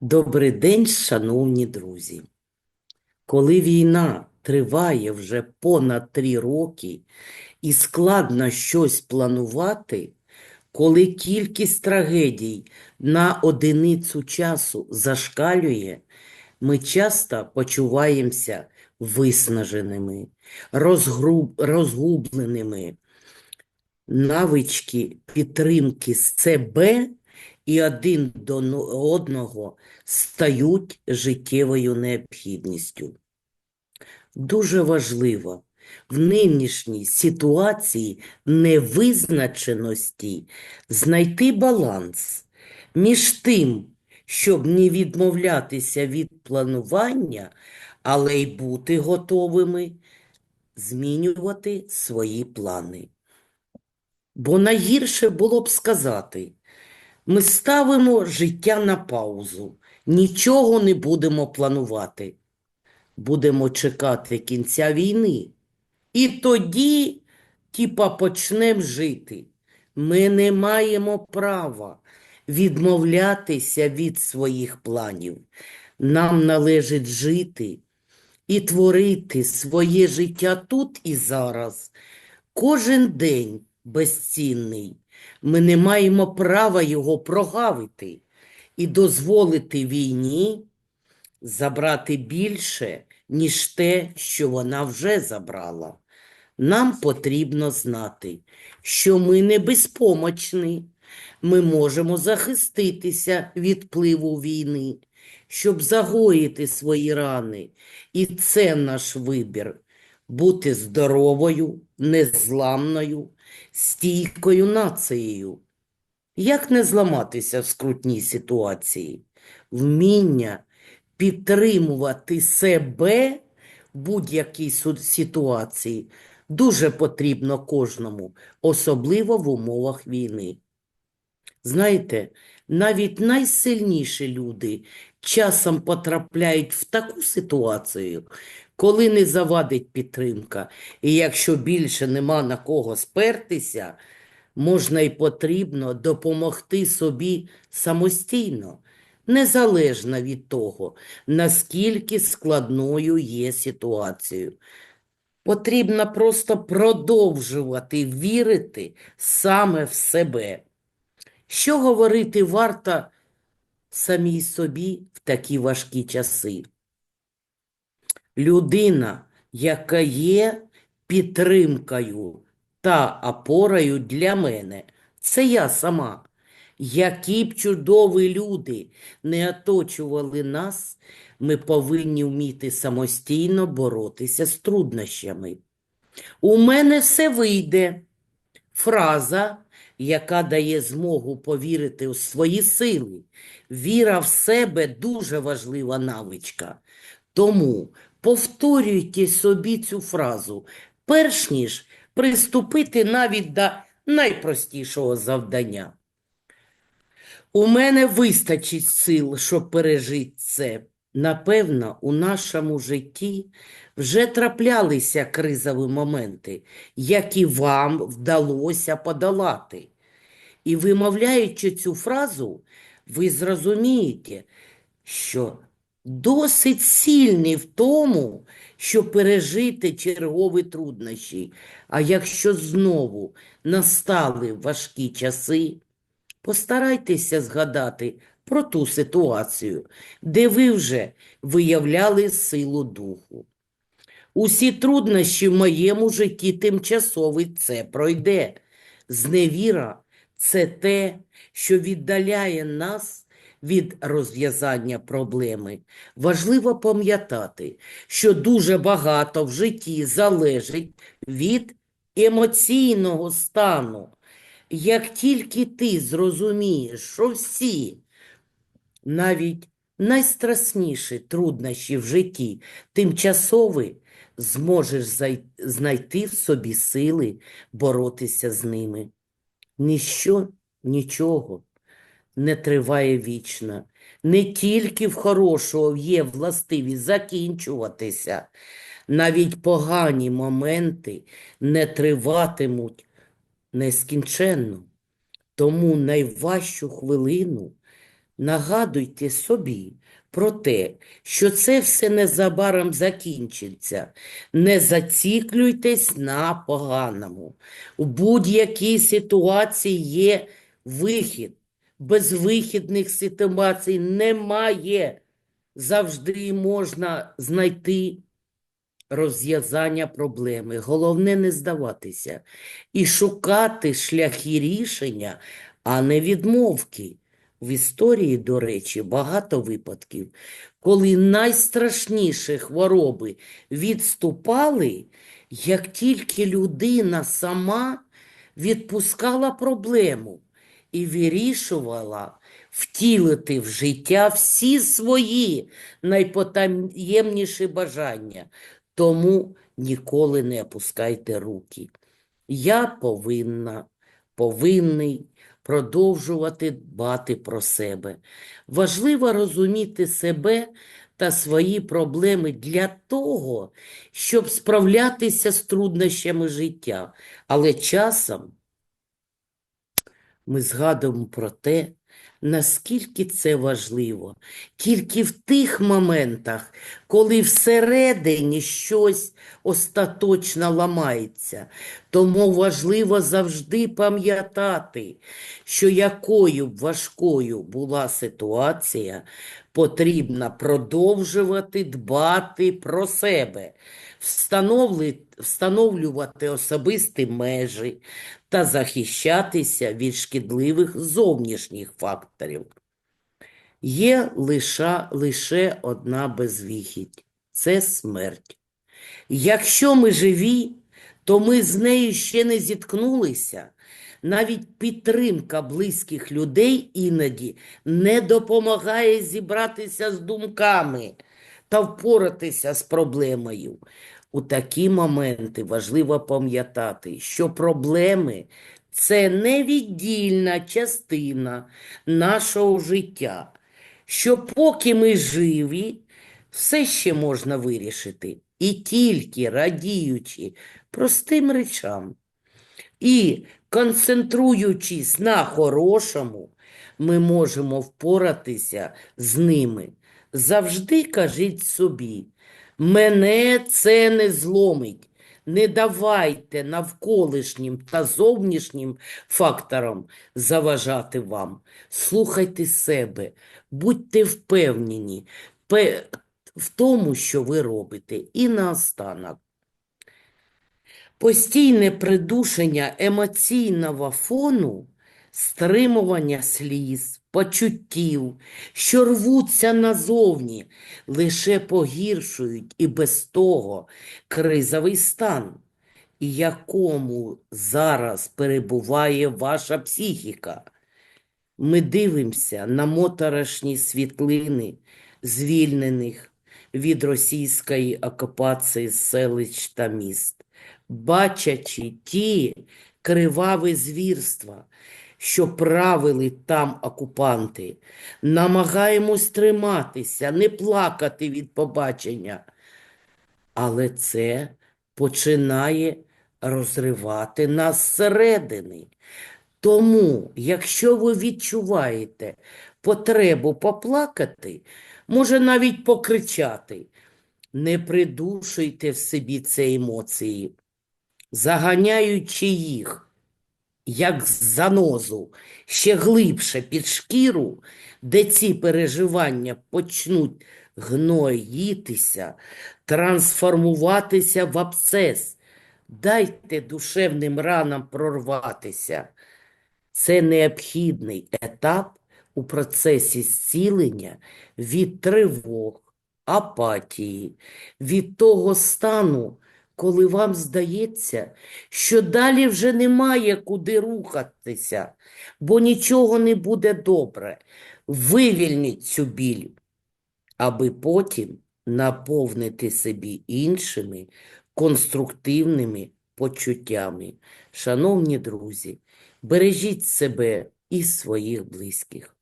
Добрий день, шановні друзі. Коли війна триває вже понад три роки і складно щось планувати, коли кількість трагедій на одиницю часу зашкалює, ми часто почуваємося виснаженими, розгубленими. Навички підтримки себе і один до одного стають життєвою необхідністю. Дуже важливо в нинішній ситуації невизначеності знайти баланс між тим, щоб не відмовлятися від планування, але й бути готовими змінювати свої плани. Бо найгірше було б сказати, ми ставимо життя на паузу, нічого не будемо планувати. Будемо чекати кінця війни. І тоді, типа, почнемо жити. Ми не маємо права відмовлятися від своїх планів. Нам належить жити і творити своє життя тут і зараз. Кожен день безцінний. Ми не маємо права його прогавити і дозволити війні забрати більше, ніж те, що вона вже забрала. Нам потрібно знати, що ми не безпомочні, ми можемо захиститися від впливу війни, щоб загоїти свої рани. І це наш вибір бути здоровою, незламною, стійкою нацією. Як не зламатися в скрутній ситуації? Вміння підтримувати себе в будь-якій ситуації дуже потрібно кожному, особливо в умовах війни. Знаєте, навіть найсильніші люди часом потрапляють в таку ситуацію, коли не завадить підтримка, і якщо більше нема на кого спертися, можна і потрібно допомогти собі самостійно, незалежно від того, наскільки складною є ситуацією. Потрібно просто продовжувати вірити саме в себе. Що говорити варто самій собі в такі важкі часи? Людина, яка є підтримкою та опорою для мене, це я сама. Які б чудові люди не оточували нас, ми повинні вміти самостійно боротися з труднощами. У мене все вийде. Фраза, яка дає змогу повірити у свої сили. Віра в себе дуже важлива навичка. Тому повторюйте собі цю фразу, перш ніж приступити навіть до найпростішого завдання. У мене вистачить сил, щоб пережити це. Напевно, у нашому житті вже траплялися кризові моменти, які вам вдалося подолати. І вимовляючи цю фразу, ви зрозумієте, що досить сильний в тому, щоб пережити чергові труднощі. А якщо знову настали важкі часи, Постарайтеся згадати про ту ситуацію, де ви вже виявляли силу духу. Усі труднощі в моєму житті тимчасові це пройде. Зневіра – це те, що віддаляє нас від розв'язання проблеми. Важливо пам'ятати, що дуже багато в житті залежить від емоційного стану. Як тільки ти зрозумієш, що всі, навіть найстрашніші труднощі в житті тимчасові, зможеш знайти в собі сили боротися з ними. Ніщо, нічого не триває вічно. Не тільки в хорошого є властивість закінчуватися, навіть погані моменти не триватимуть нескінченно. Тому найважчу хвилину Нагадуйте собі про те, що це все незабаром закінчиться. Не зациклюйтесь на поганому. У будь-якій ситуації є вихід. Безвихідних ситуацій немає. Завжди можна знайти розв'язання проблеми. Головне не здаватися і шукати шляхи рішення, а не відмовки. В історії, до речі, багато випадків, коли найстрашніші хвороби відступали, як тільки людина сама відпускала проблему і вирішувала втілити в життя всі свої найпотаємніші бажання. Тому ніколи не опускайте руки. Я повинна, повинний продовжувати дбати про себе. Важливо розуміти себе та свої проблеми для того, щоб справлятися з труднощами життя. Але часом ми згадуємо про те, наскільки це важливо. Тільки в тих моментах, коли всередині щось остаточно ламається. Тому важливо завжди пам'ятати, що якою б важкою була ситуація, потрібно продовжувати дбати про себе, встановлювати особисті межі та захищатися від шкідливих зовнішніх факторів. Є лише, лише одна безвихідь – це смерть. Якщо ми живі, то ми з нею ще не зіткнулися. Навіть підтримка близьких людей іноді не допомагає зібратися з думками та впоратися з проблемою. У такі моменти важливо пам'ятати, що проблеми – це невіддільна частина нашого життя, що поки ми живі, все ще можна вирішити, і тільки радіючи простим речам і концентруючись на хорошому, ми можемо впоратися з ними. Завжди кажіть собі, мене це не зломить. Не давайте навколишнім та зовнішнім факторам заважати вам. Слухайте себе, будьте впевнені в тому, що ви робите. І наостанок. Постійне придушення емоційного фону, стримування сліз, почуттів, що рвуться назовні, лише погіршують і без того кризовий стан, якому зараз перебуває ваша психіка. Ми дивимося на моторошні світлини звільнених від російської окупації селищ та міст, бачачи ті криваві звірства, що правили там окупанти, намагаємось триматися, не плакати від побачення. Але це починає розривати нас зсередини. Тому, якщо ви відчуваєте потребу поплакати, може навіть покричати, не придушуйте в собі ці емоції, заганяючи їх, як занозу, ще глибше під шкіру, де ці переживання почнуть гноїтися, трансформуватися в абсцес. Дайте душевним ранам прорватися. Це необхідний етап у процесі зцілення від тривог, апатії, від того стану, коли вам здається, що далі вже немає куди рухатися, бо нічого не буде добре. Вивільніть цю біль, аби потім наповнити собі іншими конструктивними почуттями. Шановні друзі, бережіть себе і своїх близьких.